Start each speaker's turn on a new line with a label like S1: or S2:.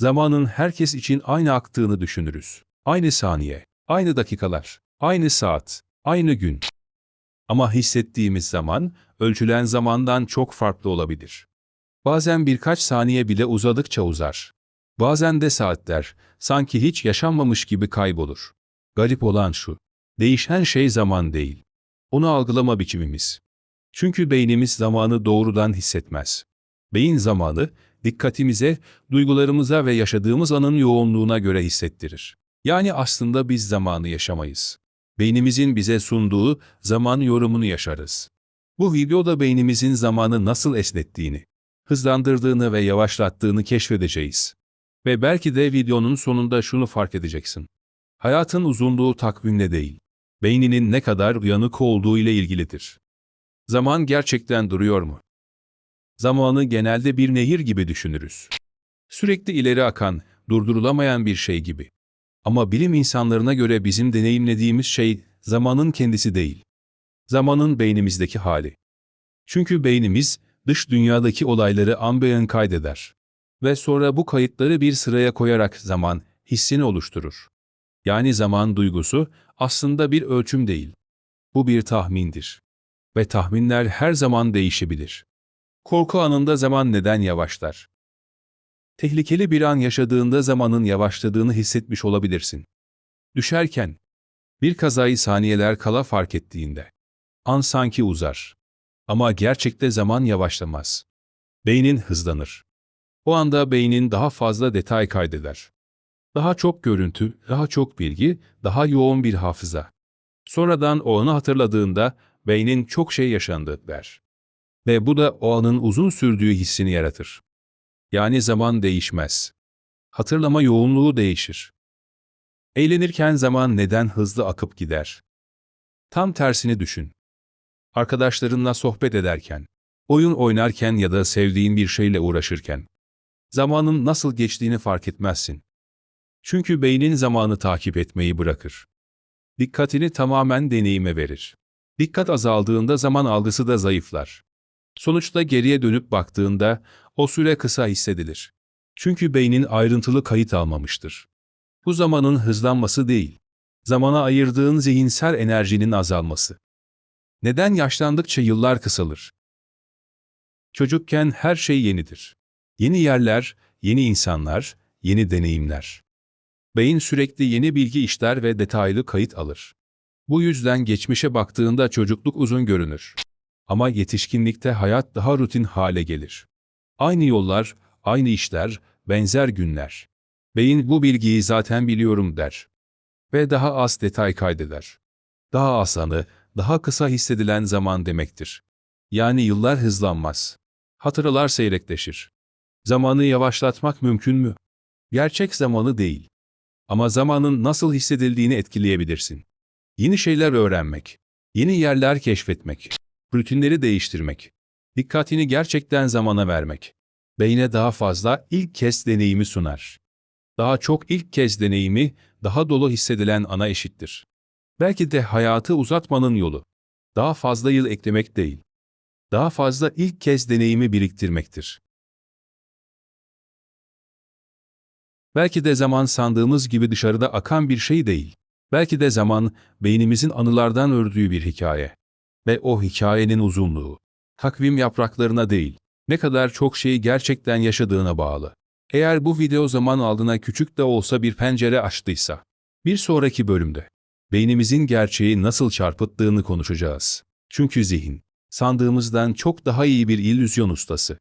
S1: Zamanın herkes için aynı aktığını düşünürüz. Aynı saniye, aynı dakikalar, aynı saat, aynı gün. Ama hissettiğimiz zaman, ölçülen zamandan çok farklı olabilir. Bazen birkaç saniye bile uzadıkça uzar. Bazen de saatler, sanki hiç yaşanmamış gibi kaybolur. Garip olan şu, değişen şey zaman değil. Onu algılama biçimimiz. Çünkü beynimiz zamanı doğrudan hissetmez. Beyin zamanı, dikkatimize, duygularımıza ve yaşadığımız anın yoğunluğuna göre hissettirir. Yani aslında biz zamanı yaşamayız. Beynimizin bize sunduğu zaman yorumunu yaşarız. Bu videoda beynimizin zamanı nasıl esnettiğini, hızlandırdığını ve yavaşlattığını keşfedeceğiz. Ve belki de videonun sonunda şunu fark edeceksin. Hayatın uzunluğu takvimle değil, beyninin ne kadar uyanık olduğu ile ilgilidir. Zaman gerçekten duruyor mu? Zamanı genelde bir nehir gibi düşünürüz. Sürekli ileri akan, durdurulamayan bir şey gibi. Ama bilim insanlarına göre bizim deneyimlediğimiz şey zamanın kendisi değil. Zamanın beynimizdeki hali. Çünkü beynimiz dış dünyadaki olayları ambeyen kaydeder ve sonra bu kayıtları bir sıraya koyarak zaman hissini oluşturur. Yani zaman duygusu aslında bir ölçüm değil. Bu bir tahmindir. Ve tahminler her zaman değişebilir. Korku anında zaman neden yavaşlar? Tehlikeli bir an yaşadığında zamanın yavaşladığını hissetmiş olabilirsin. Düşerken, bir kazayı saniyeler kala fark ettiğinde, an sanki uzar. Ama gerçekte zaman yavaşlamaz. Beynin hızlanır. O anda beynin daha fazla detay kaydeder. Daha çok görüntü, daha çok bilgi, daha yoğun bir hafıza. Sonradan o anı hatırladığında beynin çok şey yaşandı der. Ve bu da o anın uzun sürdüğü hissini yaratır. Yani zaman değişmez. Hatırlama yoğunluğu değişir. Eğlenirken zaman neden hızlı akıp gider? Tam tersini düşün. Arkadaşlarınla sohbet ederken, oyun oynarken ya da sevdiğin bir şeyle uğraşırken, zamanın nasıl geçtiğini fark etmezsin. Çünkü beynin zamanı takip etmeyi bırakır. Dikkatini tamamen deneyime verir. Dikkat azaldığında zaman algısı da zayıflar. Sonuçta geriye dönüp baktığında o süre kısa hissedilir. Çünkü beynin ayrıntılı kayıt almamıştır. Bu zamanın hızlanması değil, zamana ayırdığın zihinsel enerjinin azalması. Neden yaşlandıkça yıllar kısalır? Çocukken her şey yenidir. Yeni yerler, yeni insanlar, yeni deneyimler. Beyin sürekli yeni bilgi işler ve detaylı kayıt alır. Bu yüzden geçmişe baktığında çocukluk uzun görünür. Ama yetişkinlikte hayat daha rutin hale gelir. Aynı yollar, aynı işler, benzer günler. Beyin bu bilgiyi zaten biliyorum der. Ve daha az detay kaydeder. Daha az anı, daha kısa hissedilen zaman demektir. Yani yıllar hızlanmaz. Hatıralar seyrekleşir. Zamanı yavaşlatmak mümkün mü? Gerçek zamanı değil. Ama zamanın nasıl hissedildiğini etkileyebilirsin. Yeni şeyler öğrenmek, yeni yerler keşfetmek, rutinleri değiştirmek, dikkatini gerçekten zamana vermek. Beyne daha fazla ilk kez deneyimi sunar. Daha çok ilk kez deneyimi, daha dolu hissedilen ana eşittir. Belki de hayatı uzatmanın yolu. Daha fazla yıl eklemek değil. Daha fazla ilk kez deneyimi biriktirmektir. Belki de zaman sandığımız gibi dışarıda akan bir şey değil. Belki de zaman, beynimizin anılardan ördüğü bir hikaye. Ve o hikayenin uzunluğu, takvim yapraklarına değil, ne kadar çok şeyi gerçekten yaşadığına bağlı. Eğer bu video zaman aldığına küçük de olsa bir pencere açtıysa, bir sonraki bölümde, beynimizin gerçeği nasıl çarpıttığını konuşacağız. Çünkü zihin, sandığımızdan çok daha iyi bir illüzyon ustası.